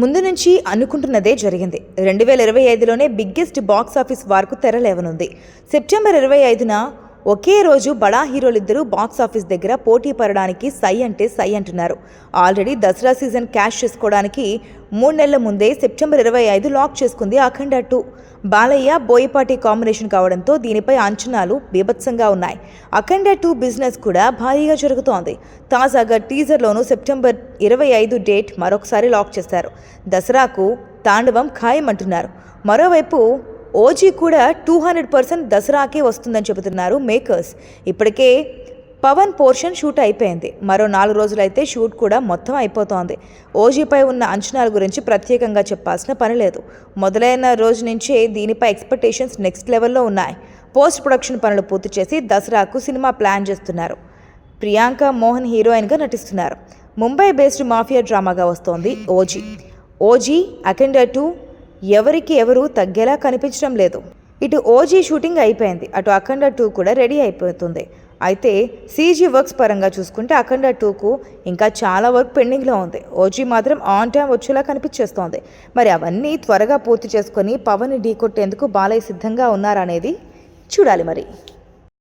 ముందు నుంచి అనుకుంటున్నదే జరిగింది. రెండు వేల ఇరవై ఐదులోనే బిగ్గెస్ట్ బాక్స్ ఆఫీస్ వార్కు తెరలేవనుంది. సెప్టెంబర్ ఇరవై ఐదున ఒకే రోజు బడా హీరోలిద్దరూ బాక్స్ ఆఫీస్ దగ్గర పోటీ పడడానికి సై అంటే సై అంటున్నారు. ఆల్రెడీ దసరా సీజన్ క్యాష్ చేసుకోవడానికి మూడు నెలల ముందే సెప్టెంబర్ ఇరవై ఐదు లాక్ చేసుకుంది అఖండ టూ. బాలయ్య బోయపాటి కాంబినేషన్ కావడంతో దీనిపై అంచనాలు బీభత్సంగా ఉన్నాయి. అఖండ టూ బిజినెస్ కూడా భారీగా జరుగుతోంది. తాజాగా టీజర్లోనూ సెప్టెంబర్ ఇరవై ఐదు డేట్ మరొకసారి లాక్ చేశారు. దసరాకు తాండవం ఖాయం అంటున్నారు మరోవైపు ఓజీ కూడా టూ హండ్రెడ్ పర్సెంట్ దసరాకే వస్తుందని చెబుతున్నారు మేకర్స్. ఇప్పటికే పవన్ పోర్షన్ షూట్ అయిపోయింది. మరో నాలుగు రోజులైతే షూట్ కూడా మొత్తం అయిపోతోంది. ఓజీపై ఉన్న అంచనాల గురించి ప్రత్యేకంగా చెప్పాల్సిన పని లేదు. మొదలైన రోజు నుంచే దీనిపై ఎక్స్పెక్టేషన్స్ నెక్స్ట్ లెవెల్లో ఉన్నాయి. పోస్ట్ ప్రొడక్షన్ పనులు పూర్తి చేసి దసరాకు సినిమా ప్లాన్ చేస్తున్నారు. ప్రియాంక మోహన్ హీరోయిన్గా నటిస్తున్నారు. ముంబై బేస్డ్ మాఫియా డ్రామాగా వస్తోంది ఓజీ. ఓజీ అఖండ టూ ఎవరికి ఎవరు తగ్గేలా కనిపించడం లేదు. ఇటు ఓజీ షూటింగ్ అయిపోయింది. అటు అఖండ టూ కూడా రెడీ అయిపోతుంది. అయితే సీజీ వర్క్స్ పరంగా చూసుకుంటే అఖండ టూకు ఇంకా చాలా వర్క్ పెండింగ్లో ఉంది. ఓజీ మాత్రం ఆన్ టైం వచ్చేలా కనిపించేస్తోంది. మరి అవన్నీ త్వరగా పూర్తి చేసుకొని పవన్ ఢీ కొట్టేందుకు బాలయ్య సిద్ధంగా ఉన్నారనేది చూడాలి మరి.